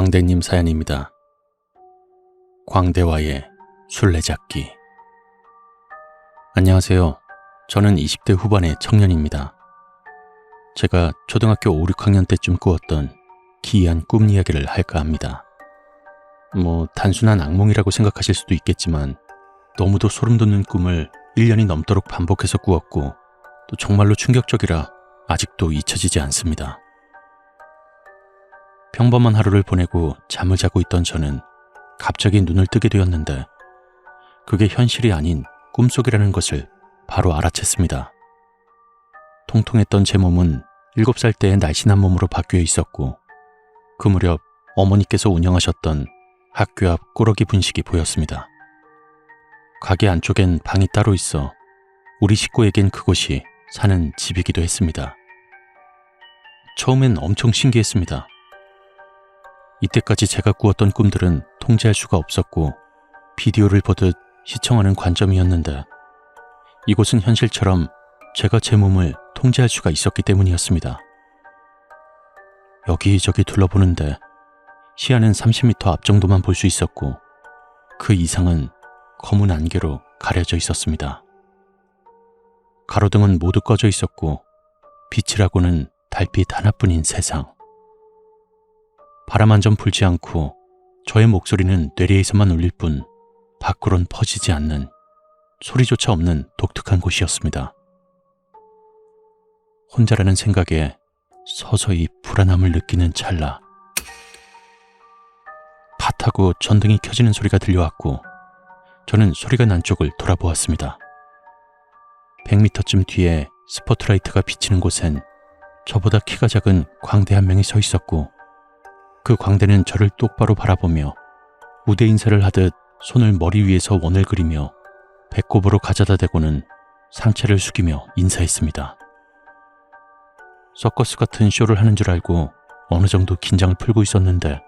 광대님 사연입니다. 광대와의 술래잡기. 안녕하세요. 저는 20대 후반의 청년입니다. 제가 초등학교 5, 6학년 때쯤 꾸었던 기이한 꿈 이야기를 할까 합니다. 뭐, 단순한 악몽이라고 생각하실 수도 있겠지만, 너무도 소름 돋는 꿈을 1년이 넘도록 반복해서 꾸었고, 또 정말로 충격적이라 아직도 잊혀지지 않습니다. 평범한 하루를 보내고 잠을 자고 있던 저는 갑자기 눈을 뜨게 되었는데 그게 현실이 아닌 꿈속이라는 것을 바로 알아챘습니다. 통통했던 제 몸은 7살 때의 날씬한 몸으로 바뀌어 있었고 그 무렵 어머니께서 운영하셨던 학교 앞 꾸러기 분식이 보였습니다. 가게 안쪽엔 방이 따로 있어 우리 식구에겐 그곳이 사는 집이기도 했습니다. 처음엔 엄청 신기했습니다. 이때까지 제가 꾸었던 꿈들은 통제할 수가 없었고 비디오를 보듯 시청하는 관점이었는데 이곳은 현실처럼 제가 제 몸을 통제할 수가 있었기 때문이었습니다. 여기저기 둘러보는데 시야는 30m 앞 정도만 볼 수 있었고 그 이상은 검은 안개로 가려져 있었습니다. 가로등은 모두 꺼져 있었고 빛이라고는 달빛 하나뿐인 세상. 바람 한 점 불지 않고 저의 목소리는 뇌리에서만 울릴 뿐 밖으론 퍼지지 않는 소리조차 없는 독특한 곳이었습니다. 혼자라는 생각에 서서히 불안함을 느끼는 찰나 팥하고 전등이 켜지는 소리가 들려왔고 저는 소리가 난 쪽을 돌아보았습니다. 100m쯤 뒤에 스포트라이트가 비치는 곳엔 저보다 키가 작은 광대 한 명이 서 있었고 그 광대는 저를 똑바로 바라보며 무대 인사를 하듯 손을 머리 위에서 원을 그리며 배꼽으로 가져다 대고는 상체를 숙이며 인사했습니다. 서커스 같은 쇼를 하는 줄 알고 어느 정도 긴장을 풀고 있었는데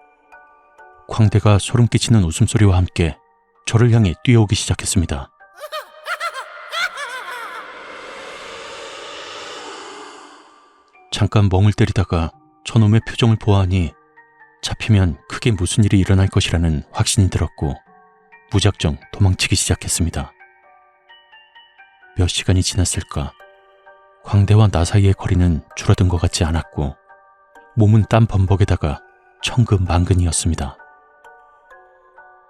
광대가 소름 끼치는 웃음소리와 함께 저를 향해 뛰어오기 시작했습니다. 잠깐 멍을 때리다가 저놈의 표정을 보아하니 잡히면 크게 무슨 일이 일어날 것이라는 확신이 들었고 무작정 도망치기 시작했습니다. 몇 시간이 지났을까? 광대와 나 사이의 거리는 줄어든 것 같지 않았고 몸은 땀 범벅에다가 천근만근이었습니다.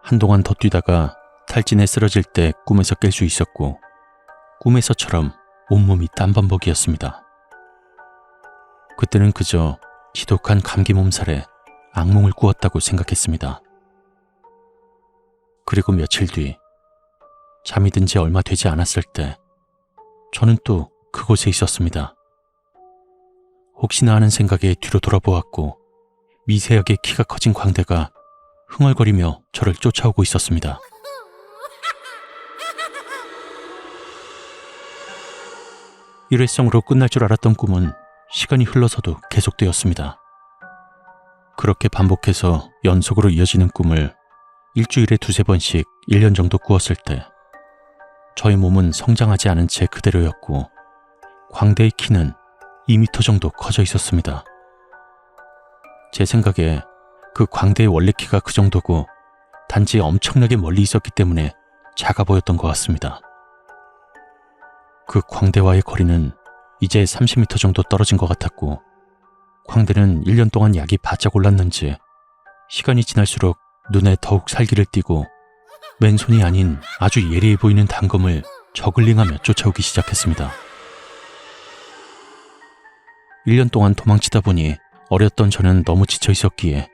한동안 더 뛰다가 탈진에 쓰러질 때 꿈에서 깰 수 있었고 꿈에서처럼 온몸이 땀 범벅이었습니다. 그때는 그저 지독한 감기 몸살에 악몽을 꾸었다고 생각했습니다. 그리고 며칠 뒤 잠이 든 지 얼마 되지 않았을 때 저는 또 그곳에 있었습니다. 혹시나 하는 생각에 뒤로 돌아보았고 미세하게 키가 커진 광대가 흥얼거리며 저를 쫓아오고 있었습니다. 일회성으로 끝날 줄 알았던 꿈은 시간이 흘러서도 계속되었습니다. 그렇게 반복해서 연속으로 이어지는 꿈을 일주일에 두세 번씩 1년 정도 꾸었을 때 저의 몸은 성장하지 않은 채 그대로였고 광대의 키는 2미터 정도 커져 있었습니다. 제 생각에 그 광대의 원래 키가 그 정도고 단지 엄청나게 멀리 있었기 때문에 작아 보였던 것 같습니다. 그 광대와의 거리는 이제 30m 정도 떨어진 것 같았고 광대는 1년 동안 약이 바짝 올랐는지 시간이 지날수록 눈에 더욱 살기를 띠고 맨손이 아닌 아주 예리해 보이는 단검을 저글링하며 쫓아오기 시작했습니다. 1년 동안 도망치다 보니 어렸던 저는 너무 지쳐 있었기에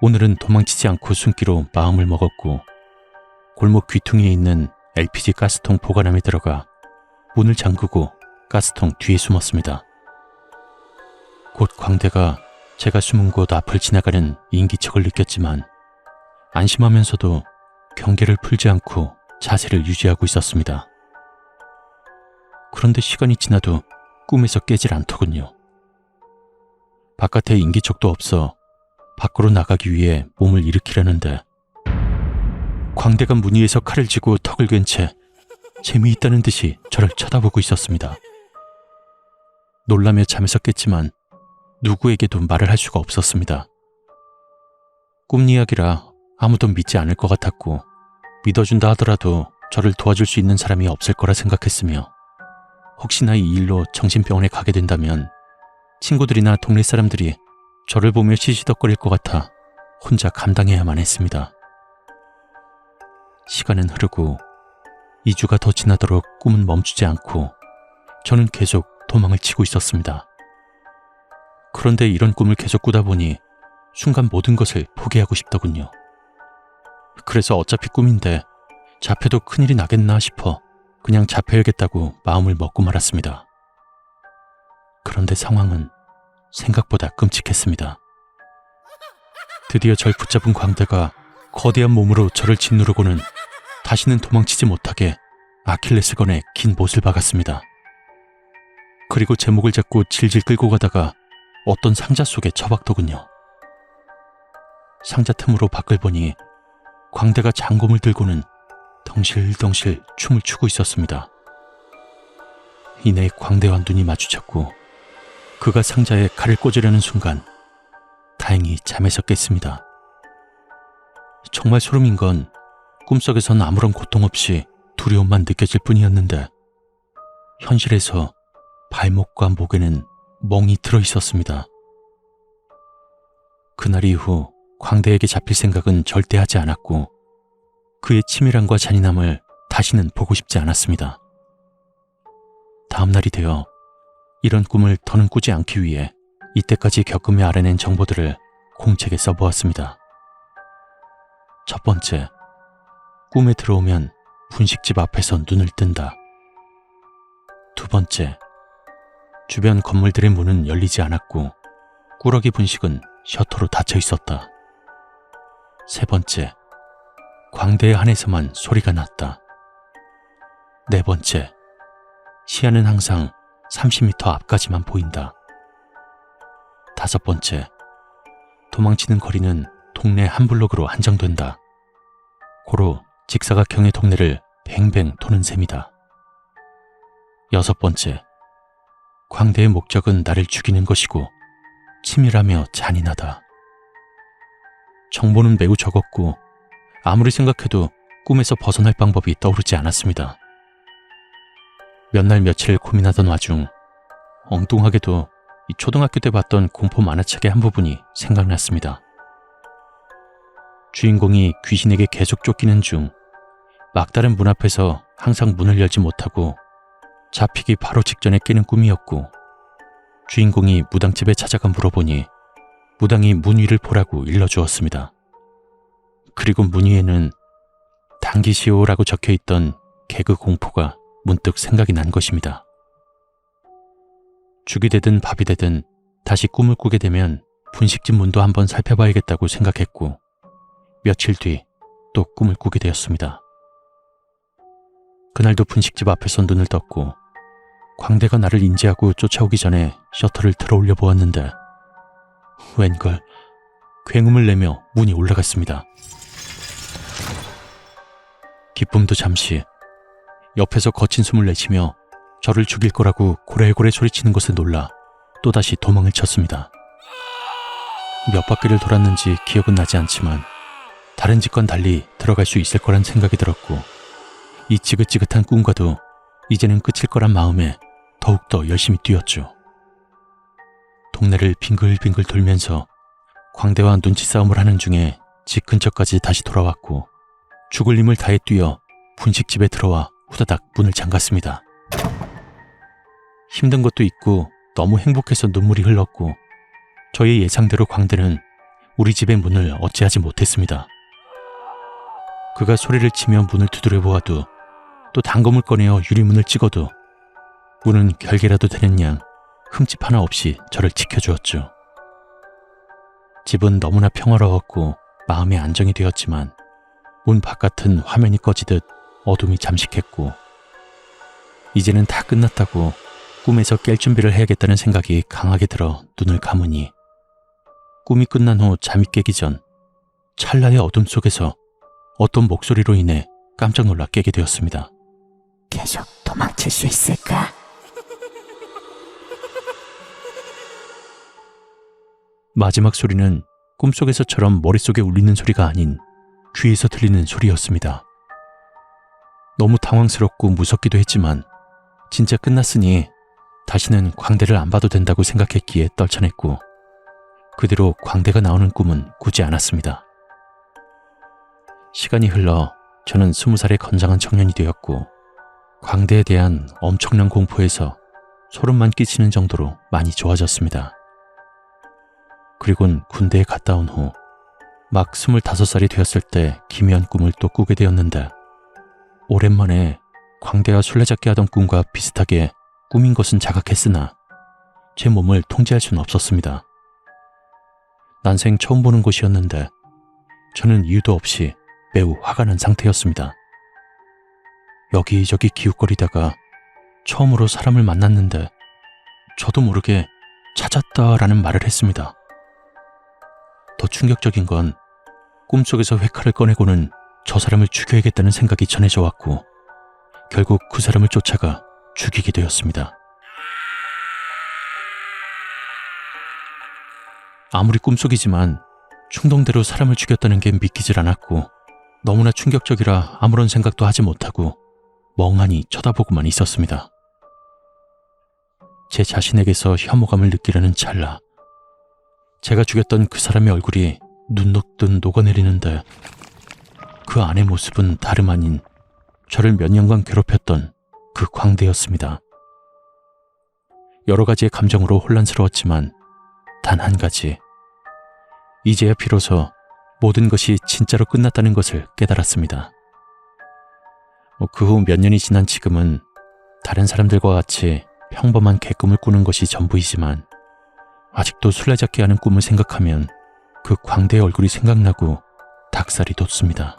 오늘은 도망치지 않고 숨기로 마음을 먹었고 골목 귀퉁이에 있는 LPG 가스통 보관함에 들어가 문을 잠그고 가스통 뒤에 숨었습니다. 곧 광대가 제가 숨은 곳 앞을 지나가는 인기척을 느꼈지만 안심하면서도 경계를 풀지 않고 자세를 유지하고 있었습니다. 그런데 시간이 지나도 꿈에서 깨질 않더군요. 바깥에 인기척도 없어 밖으로 나가기 위해 몸을 일으키려는데 광대가 문 위에서 칼을 쥐고 턱을 괜채 재미있다는 듯이 저를 쳐다보고 있었습니다. 놀라며 잠에서 깼지만 누구에게도 말을 할 수가 없었습니다. 꿈 이야기라 아무도 믿지 않을 것 같았고 믿어준다 하더라도 저를 도와줄 수 있는 사람이 없을 거라 생각했으며 혹시나 이 일로 정신병원에 가게 된다면 친구들이나 동네 사람들이 저를 보며 시시덕거릴 것 같아 혼자 감당해야만 했습니다. 시간은 흐르고 2주가 더 지나도록 꿈은 멈추지 않고 저는 계속 도망을 치고 있었습니다. 그런데 이런 꿈을 계속 꾸다 보니 순간 모든 것을 포기하고 싶더군요. 그래서 어차피 꿈인데 잡혀도 큰일이 나겠나 싶어 그냥 잡혀야겠다고 마음을 먹고 말았습니다. 그런데 상황은 생각보다 끔찍했습니다. 드디어 절 붙잡은 광대가 거대한 몸으로 저를 짓누르고는 다시는 도망치지 못하게 아킬레스건에 긴 못을 박았습니다. 그리고 제 목을 잡고 질질 끌고 가다가 어떤 상자 속에 처박더군요. 상자 틈으로 밖을 보니 광대가 장검을 들고는 덩실덩실 춤을 추고 있었습니다. 이내 광대와 눈이 마주쳤고 그가 상자에 칼을 꽂으려는 순간 다행히 잠에서 깼습니다. 정말 소름인 건 꿈속에선 아무런 고통 없이 두려움만 느껴질 뿐이었는데 현실에서 발목과 목에는 멍이 들어 있었습니다. 그날 이후 광대에게 잡힐 생각은 절대 하지 않았고 그의 치밀함과 잔인함을 다시는 보고 싶지 않았습니다. 다음 날이 되어 이런 꿈을 더는 꾸지 않기 위해 이때까지 겪으며 알아낸 정보들을 공책에 써보았습니다. 첫 번째, 꿈에 들어오면 분식집 앞에서 눈을 뜬다. 두 번째, 주변 건물들의 문은 열리지 않았고 꾸러기 분식은 셔터로 닫혀 있었다. 세 번째, 광대의 한에서만 소리가 났다. 네 번째, 시야는 항상 30m 앞까지만 보인다. 다섯 번째, 도망치는 거리는 동네 한 블록으로 한정된다. 고로 직사각형의 동네를 뱅뱅 도는 셈이다. 여섯 번째, 광대의 목적은 나를 죽이는 것이고 치밀하며 잔인하다. 정보는 매우 적었고 아무리 생각해도 꿈에서 벗어날 방법이 떠오르지 않았습니다. 몇 날 며칠 고민하던 와중 엉뚱하게도 이 초등학교 때 봤던 공포 만화책의 한 부분이 생각났습니다. 주인공이 귀신에게 계속 쫓기는 중 막다른 문 앞에서 항상 문을 열지 못하고 잡히기 바로 직전에 깨는 꿈이었고 주인공이 무당집에 찾아가 물어보니 무당이 문 위를 보라고 일러주었습니다. 그리고 문 위에는 당기시오라고 적혀 있던 개그 공포가 문득 생각이 난 것입니다. 죽이 되든 밥이 되든 다시 꿈을 꾸게 되면 분식집 문도 한번 살펴봐야겠다고 생각했고 며칠 뒤 또 꿈을 꾸게 되었습니다. 그날도 분식집 앞에서 눈을 떴고 광대가 나를 인지하고 쫓아오기 전에 셔터를 들어 올려 보았는데 웬걸 굉음을 내며 문이 올라갔습니다. 기쁨도 잠시 옆에서 거친 숨을 내쉬며 저를 죽일 거라고 고래고래 소리치는 것에 놀라 또다시 도망을 쳤습니다. 몇 바퀴를 돌았는지 기억은 나지 않지만 다른 집과는 달리 들어갈 수 있을 거란 생각이 들었고 이 지긋지긋한 꿈과도 이제는 끝일 거란 마음에 더욱더 열심히 뛰었죠. 동네를 빙글빙글 돌면서 광대와 눈치 싸움을 하는 중에 집 근처까지 다시 돌아왔고 죽을 힘을 다해 뛰어 분식집에 들어와 후다닥 문을 잠갔습니다. 힘든 것도 있고 너무 행복해서 눈물이 흘렀고 저의 예상대로 광대는 우리 집의 문을 어찌하지 못했습니다. 그가 소리를 치며 문을 두드려 보아도 또 단검을 꺼내어 유리문을 찍어도 문은 결계라도 되는 양 흠집 하나 없이 저를 지켜주었죠. 집은 너무나 평화로웠고 마음의 안정이 되었지만 문 바깥은 화면이 꺼지듯 어둠이 잠식했고 이제는 다 끝났다고 꿈에서 깰 준비를 해야겠다는 생각이 강하게 들어 눈을 감으니 꿈이 끝난 후 잠이 깨기 전 찰나의 어둠 속에서 어떤 목소리로 인해 깜짝 놀라 깨게 되었습니다. 계속 도망칠 수 있을까? 마지막 소리는 꿈속에서처럼 머릿속에 울리는 소리가 아닌 귀에서 들리는 소리였습니다. 너무 당황스럽고 무섭기도 했지만 진짜 끝났으니 다시는 광대를 안 봐도 된다고 생각했기에 떨쳐냈고 그대로 광대가 나오는 꿈은 꾸지 않았습니다. 시간이 흘러 저는 스무 살의 건장한 청년이 되었고 광대에 대한 엄청난 공포에서 소름만 끼치는 정도로 많이 좋아졌습니다. 그리곤 군대에 갔다 온 후 막 25살이 되었을 때 기묘한 꿈을 또 꾸게 되었는데 오랜만에 광대와 술래잡기 하던 꿈과 비슷하게 꿈인 것은 자각했으나 제 몸을 통제할 수는 없었습니다. 난생 처음 보는 곳이었는데 저는 이유도 없이 매우 화가 난 상태였습니다. 여기저기 기웃거리다가 처음으로 사람을 만났는데 저도 모르게 찾았다라는 말을 했습니다. 더 충격적인 건 꿈속에서 회칼을 꺼내고는 저 사람을 죽여야겠다는 생각이 전해져 왔고 결국 그 사람을 쫓아가 죽이게 되었습니다. 아무리 꿈속이지만 충동대로 사람을 죽였다는 게 믿기질 않았고 너무나 충격적이라 아무런 생각도 하지 못하고 멍하니 쳐다보고만 있었습니다. 제 자신에게서 혐오감을 느끼려는 찰나 제가 죽였던 그 사람의 얼굴이 눈 녹듯 녹아내리는데 그 안의 모습은 다름 아닌 저를 몇 년간 괴롭혔던 그 광대였습니다. 여러 가지의 감정으로 혼란스러웠지만 단 한 가지. 이제야 비로소 모든 것이 진짜로 끝났다는 것을 깨달았습니다. 그 후 몇 년이 지난 지금은 다른 사람들과 같이 평범한 개꿈을 꾸는 것이 전부이지만 아직도 술래잡기 하는 꿈을 생각하면 그 광대의 얼굴이 생각나고 닭살이 돋습니다.